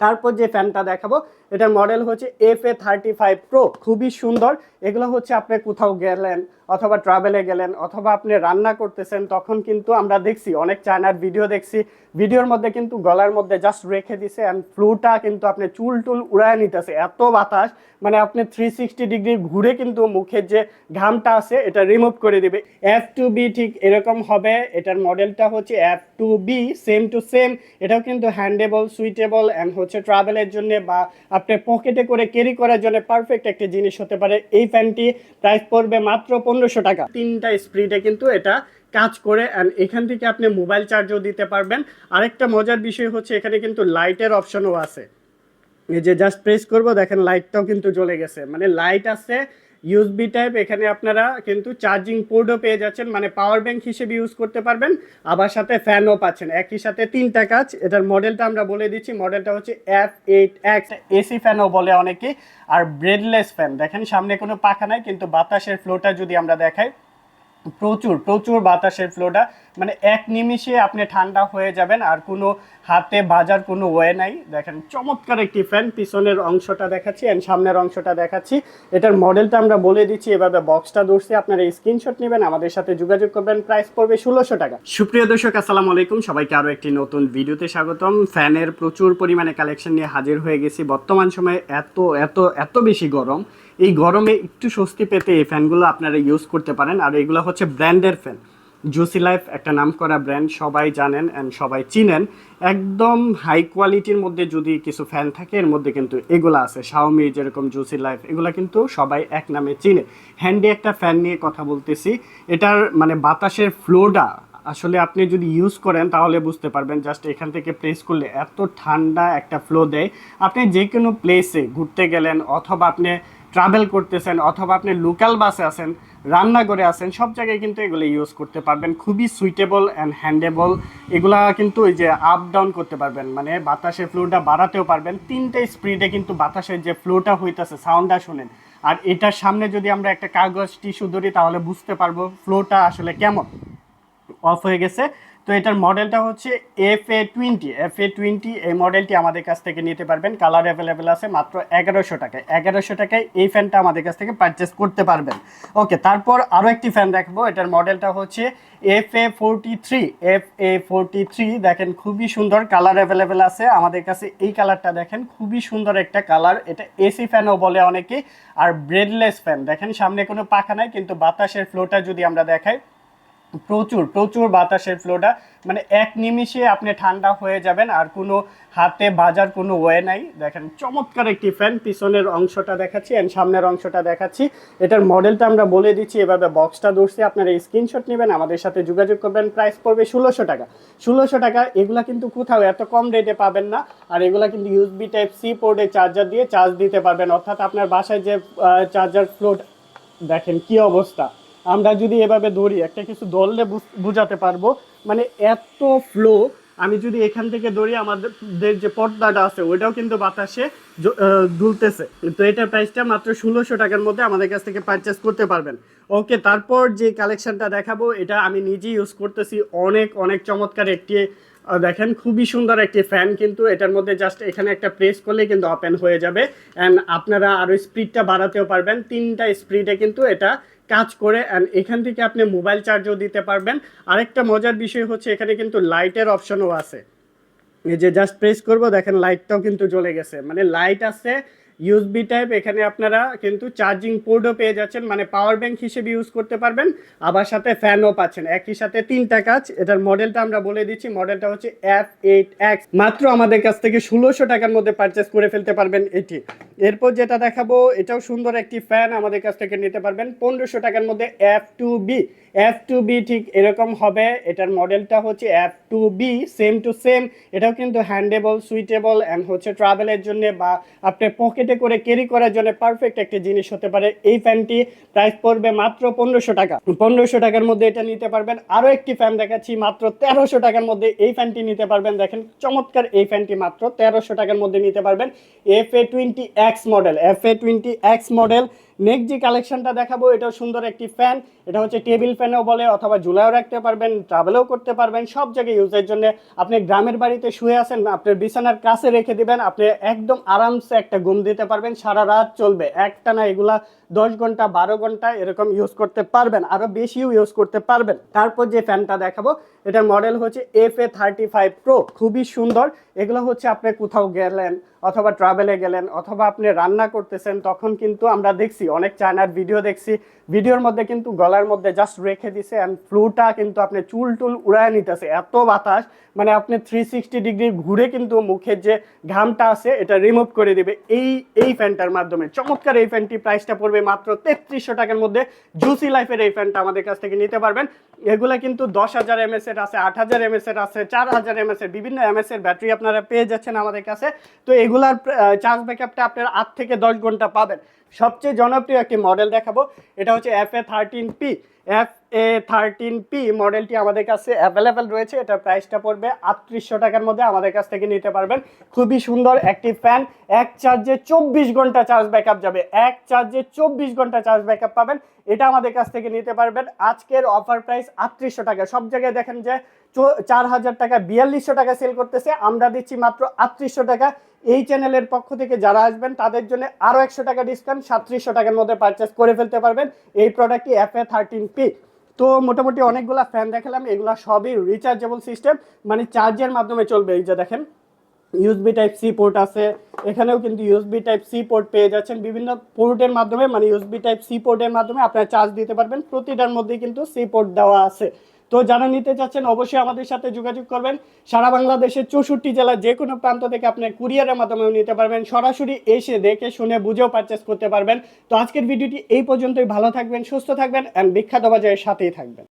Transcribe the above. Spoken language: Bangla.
তারপর যে ফ্যানটা দেখাবো এটার মডেল হচ্ছে F A thirty five pro খুবই সুন্দর। এগুলো হচ্ছে আপনি কোথাও গেলেন অথবা ট্রাভেলে গেলেন, অথবা আপনি রান্না করতেছেন, তখন কিন্তু আমরা দেখছি, অনেক চায়নার ভিডিও দেখছি। ভিডিওর মধ্যে কিন্তু গলার মধ্যে জাস্ট রেখে দিছে অ্যান্ড ফ্লুটা কিন্তু আপনি চুল টুল উড়ায় নিতেছে। এত বাতাস মানে আপনি থ্রি সিক্সটি ডিগ্রি ঘুরে কিন্তু মুখের যে ঘামটা আছে, এটা রিমুভ করে দিবে। এফ টু বি ঠিক এরকম হবে, এটার মডেলটা হচ্ছে F two B same two same এটাও কিন্তু হ্যান্ডেবল সুইটেবল অ্যান্ড হচ্ছে ট্রাভেলের জন্য বা আপনি পকেটে করে ক্যারি করার জন্য পারফেক্ট একটা জিনিস হতে পারে। এই ফ্যানটি প্রাইস পড়বে মাত্র পনেরোশো টাকা। তিনটা স্প্রিডে কিন্তু এটা কাজ করে অ্যান্ড এখান থেকে আপনি মোবাইল চার্জও দিতে পারবেন। আরেকটা মজার বিষয় হচ্ছে এখানে কিন্তু লাইটের অপশনও আছে। এই যে জাস্ট প্রেস করব, দেখেন লাইটটাও কিন্তু জ্বলে গেছে। মানে লাইট আছে ইউএসবি টাইপ এখানে আপনারা কিন্তু চার্জিং পোর্টও পেয়ে যাচ্ছেন মানে পাওয়ার ব্যাংক হিসেবে ইউজ করতে পারবেন। আবার সাথে ফ্যানও পাচ্ছেন। একই সাথে তিনটা কাজ, এটার মডেলটা আমরা বলে দিচ্ছি। মডেলটা হচ্ছে এফ এইট এক্স এসি ফ্যানও বলে অনেকে। আর ব্রেডলেস ফ্যান দেখেন সামনে কোনো পাখা নাই, কিন্তু বাতাসের ফ্লোটা যদি আমরা দেখাই প্রচুর প্রচুর বাতাসের ফ্লোটা মানে এক নিমিষে আপনি ঠান্ডা হয়ে যাবেন আর কোনো হাতে বাজার কোনো ওয়ে নাই। দেখেন, চমৎকার একটি ফ্যান পিছনের অংশটা দেখাচ্ছি অ্যান্ড সামনের অংশটা দেখাচ্ছি। এটার মডেলটা আমরা বলে দিচ্ছি, এভাবে বক্সটা ধরছি। আপনারা স্ক্রিনশট নেবেন, আমাদের সাথে যোগাযোগ করবেন। প্রাইস পড়বে ষোলোশো টাকা। সুপ্রিয় দর্শক, আসসালামু আলাইকুম। সবাইকে আরও একটি নতুন ভিডিওতে স্বাগতম। ফ্যানের প্রচুর পরিমাণে কালেকশন নিয়ে হাজির হয়ে গেছি। বর্তমান সময়ে এত এত এত বেশি গরম। এই গরমে একটু স্বস্তি পেতে এই ফ্যানগুলো আপনারা ইউজ করতে পারেন। আর এগুলো হচ্ছে ব্র্যান্ডের ফ্যান। জুসি লাইফ একটা নাম করা ব্র্যান্ড সবাই জানেন অ্যান্ড সবাই চিনেন। একদম হাই কোয়ালিটির মধ্যে যদি কিছু ফ্যান থাকে, এর মধ্যে কিন্তু এগুলো আছে। শাওমি যেরকম জুসি লাইফ এগুলো কিন্তু সবাই এক নামে চিনে। হ্যান্ডি একটা ফ্যান নিয়ে কথা বলতেছি। এটার মানে বাতাসের ফ্লোটা আসলে আপনি যদি ইউজ করেন, তাহলে বুঝতে পারবেন জাস্ট এখান থেকে প্লেস করলে এত ঠান্ডা একটা ফ্লো দেয়। আপনি যে কোনো প্লেসে ঘুরতে গেলেন অথবা আপনি ট্রাভেল করতেছেন অথবা আপনি লোকাল বাসে আছেন, রান্নাঘরে আছেন, সব জায়গায় কিন্তু এগুলো ইউজ করতে পারবেন। খুবই সুইটেবল অ্যান্ড হ্যান্ডেবল এগুলা কিন্তু ওই যে আপ ডাউন করতে পারবেন মানে বাতাসের ফ্লোটা বাড়াতেও পারবেন। তিনটে স্পিডে কিন্তু বাতাসের যে ফ্লোটা হইতেছে সাউন্ডটা শোনেন। আর এটার সামনে যদি আমরা একটা কাগজ টিস্যু ধরি, তাহলে বুঝতে পারব ফ্লোটা আসলে কেমন। অফ হয়ে গেছে। তো এটার মডেলটা হচ্ছে F A twenty F A twenty এই মডেলটি আমাদের কাছ থেকে নিতে পারবেন। কালার অ্যাভেলেবেল আছে মাত্র এগারোশো টাকায়। এগারোশো টাকায় এই ফ্যানটা আমাদের কাছ থেকে পারচেস করতে পারবেন। ওকে তারপর আরও একটি ফ্যান দেখব। এটার মডেলটা হচ্ছে F A forty three F A forty three দেখেন খুবই সুন্দর কালার অ্যাভেলেবেল আছে। আমাদের কাছে এই কালারটা দেখেন, খুবই সুন্দর একটা কালার এটা এসি ফ্যানও বলে অনেকে। আর ব্রেডলেস ফ্যান দেখেন সামনে কোনো পাখা নাই, কিন্তু বাতাসের ফ্লোটা যদি আমরা দেখাই প্রচুর প্রচুর বাতাসের ফ্লোটা মানে এক নিমিষে আপনি ঠান্ডা হয়ে যাবেন, আর কোনো হাতে বাজার কোনো ওয়ে নাই। দেখেন, চমৎকার একটি ফ্যান পিছনের অংশটা দেখাচ্ছি অ্যান্ড সামনের অংশটা দেখাচ্ছি। এটার মডেলটা আমরা বলে দিচ্ছি, এভাবে বক্সটা ধরছি, আপনারা স্ক্রিনশট নেবেন, আমাদের সাথে যোগাযোগ করবেন প্রাইস পড়বে ষোলোশো টাকা। ষোলোশো টাকা, এগুলা কিন্তু কোথাও এত কম রেটে পাবেন না, আর এগুলা কিন্তু ইউএসবি টাইপ সি পোর্টে চার্জার দিয়ে চার্জ দিতে পারবেন। অর্থাৎ আপনার বাসায় যে চার্জার ফ্লোট দেখেন কি অবস্থা। আমরা যদি এভাবে ধরি, একটা কিছু বুঝ- বুঝাতে পারব। মানে এত ফ্লো আমি যদি এখান থেকে ধরি, আমাদের যে পর্দাটা আছে, ওইটাও কিন্তু বাতাসে দুলতেছে। তো এটার প্রাইসটা মাত্র ষোলোশো টাকার মধ্যে আমাদের কাছ থেকে পারচেস করতে পারবেন। ওকে তারপর যে কালেকশনটা দেখাবো, এটা আমি নিজেই ইউজ করতেছি। অনেক অনেক চমৎকার একটি দেখেন, খুবই সুন্দর একটি ফ্যান কিন্তু এটার মধ্যে জাস্ট এখানে একটা প্রেস করলে কিন্তু ওপেন হয়ে যাবে। অ্যান্ড আপনারা আরও স্পিডটা বাড়াতেও পারবেন। তিনটা স্পিডে কিন্তু এটা কাজ করে। অ্যান্ড এখান থেকে আপনি মোবাইল চার্জও দিতে পারবেন। আরেকটা মজার বিষয় হচ্ছে, এখানে কিন্তু লাইটের অপশনও আছে। এই যে জাস্ট প্রেস করব, দেখেন লাইটটাও কিন্তু জ্বলে গেছে। মানে লাইট আছে ইউএসবি টাইপ এখানে আপনারা কিন্তু চার্জিং পোর্টও পেয়ে যাচ্ছেন মানে পাওয়ার ব্যাংক হিসেবে ইউজ করতে পারবেন। আবার সাথে ফ্যানও পাচ্ছেন। একই সাথে তিনটা কাজ, এটার মডেলটা আমরা বলে দিচ্ছি। মডেলটা হচ্ছে এফ এইট এক্স মাত্র আমাদের কাছ থেকে ষোলোশো টাকার মধ্যে পারচেস করে ফেলতে পারবেন এটি। এরপর যেটা দেখাবো, এটাও সুন্দর একটি ফ্যান আমাদের কাছ থেকে নিতে পারবেন। পনেরোশো টাকার মধ্যে F two B F two B ঠিক এরকম হবে। এটার মডেলটা হচ্ছে F two B same two same এটাও কিন্তু হ্যান্ডেবল সুইটেবল অ্যান্ড হচ্ছে ট্রাভেলের জন্য বা আপনি পকেটে করে ক্যারি করার জন্য পারফেক্ট একটা জিনিস হতে পারে। এই ফ্যানটি প্রাইস পড়বে মাত্র পনেরোশো টাকা। পনেরোশো টাকার মধ্যে এটা নিতে পারবেন। আরও একটি ফ্যান দেখাচ্ছি, মাত্র তেরোশো টাকার মধ্যে এই ফ্যানটি নিতে পারবেন। দেখেন, চমৎকার এই ফ্যানটি মাত্র তেরোশো টাকার মধ্যে নিতে পারবেন। F A twenty X model F A twenty X model next যে কালেকশনটা দেখাবো, এটাও সুন্দর একটি ফ্যান এটা হচ্ছে টেবিল ফ্যানও বলে, অথবা ঝুলাও রাখতে পারবেন ট্রাভেলও করতে পারবেন, সব জায়গায় ইউজের জন্য। আপনি গ্রামের বাড়িতে শুয়ে আছেন, আপনার বিছানার কাছে রেখে দিবেন, আপনি একদম আরামসে একটা ঘুম দিতে পারবেন, সারা রাত চলবে। একটা না এগুলা দশ ঘণ্টা, বারো ঘণ্টা এরকম ইউজ করতে পারবেন আরও বেশিও ইউজ করতে পারবেন। তারপর যে ফ্যানটা দেখাবো, এটার মডেল হচ্ছে F A thirty five pro খুবই সুন্দর। এগুলো হচ্ছে আপনি কোথাও গেলেন অথবা ট্রাভেলে গেলেন, অথবা আপনি রান্না করতেছেন, তখন কিন্তু আমরা দেখছি, অনেক চায়নার ভিডিও দেখছি। ভিডিওর মধ্যে কিন্তু গলার মধ্যে জাস্ট রেখে দিছে অ্যান্ড ফ্লুটা কিন্তু আপনি চুল টুল উড়ায় নিতেছে। এত বাতাস মানে আপনি থ্রি সিক্সটি ডিগ্রি ঘুরে কিন্তু মুখের যে ঘামটা আছে, এটা রিমুভ করে দিবে এই এই ফ্যানটার মাধ্যমে। চমৎকার এই ফ্যানটি প্রাইসটা পড়বে মাত্র তেত্রিশশো টাকার মধ্যে। জুসি লাইফের এই ফ্যানটা আমাদের কাছ থেকে নিতে পারবেন। এগুলো কিন্তু দশ হাজার এমএস এর আছে, আট হাজার এমএস এর আছে, চার হাজার এমএস এর, বিভিন্ন এমএস এর ব্যাটারি আপনারা পেয়ে যাচ্ছেন আমাদের কাছে। তো এগুলার চার্জ ব্যাকআপটা আপনার আট থেকে দশ ঘণ্টা পাবেন। সবচেয়ে জনপ্রিয় একটি মডেল দেখাবো। এটা হচ্ছে F A thirteen P F A thirteen P মডেলটি আমাদের কাছে অ্যাভেলেবেল রয়েছে। এটার প্রাইসটা পড়বে আটত্রিশশো টাকার মধ্যে আমাদের কাছ থেকে নিতে পারবেন। খুবই সুন্দর একটি ফ্যান এক চার্জে চব্বিশ ঘণ্টা চার্জ ব্যাকআপ যাবে। এক চার্জে চব্বিশ ঘণ্টা চার্জ ব্যাকআপ পাবেন। এটা আমাদের কাছ থেকে নিতে পারবেন। আজকের অফার প্রাইস আটত্রিশশো টাকা। সব জায়গায় দেখেন যে চার হাজার টাকা, বিয়াল্লিশশো টাকা সেল করতেছে। আমরা দিচ্ছি মাত্র আটত্রিশশো টাকা। এই চ্যানেলের পক্ষ থেকে যারা আসবেন, তাদের জন্য আরও একশো টাকা ডিসকাউন্ট সাতত্রিশশো টাকার মধ্যে পারচেস করে ফেলতে পারবেন। এই প্রোডাক্টটি এফ এ থার্টিন পি তো মোটামুটি অনেকগুলা ফ্যান দেখালাম, এগুলা সবই রিচার্জেবল সিস্টেম মানে চার্জের মাধ্যমে চলবে। এই যে দেখেন ইউএসবি টাইপ সি পোর্ট আছে। এখানেও কিন্তু ইউএসবি টাইপ সি পোর্ট পেয়ে যাচ্ছেন। বিভিন্ন পোর্টের মাধ্যমে মানে ইউএসবি টাইপ সি পোর্টের মাধ্যমে আপনারা চার্জ দিতে পারবেন। প্রতিটার মধ্যেই কিন্তু সি পোর্ট দেওয়া আছে। তো যারা নিতে চাচ্ছেন অবশ্যই আমাদের সাথে যোগাযোগ করবেন। সারা বাংলাদেশের চৌষট্টি জেলার যে কোনো প্রান্ত থেকে আপনি কুরিয়ারের মাধ্যমেও নিতে পারবেন। সরাসরি এসে দেখে শুনে বুঝেও পারচেস করতে পারবেন। তো আজকের ভিডিওটি এই পর্যন্তই। ভালো থাকবেন, সুস্থ থাকবেন অ্যান্ড বিখ্যাত বাজারের সাথেই থাকবেন।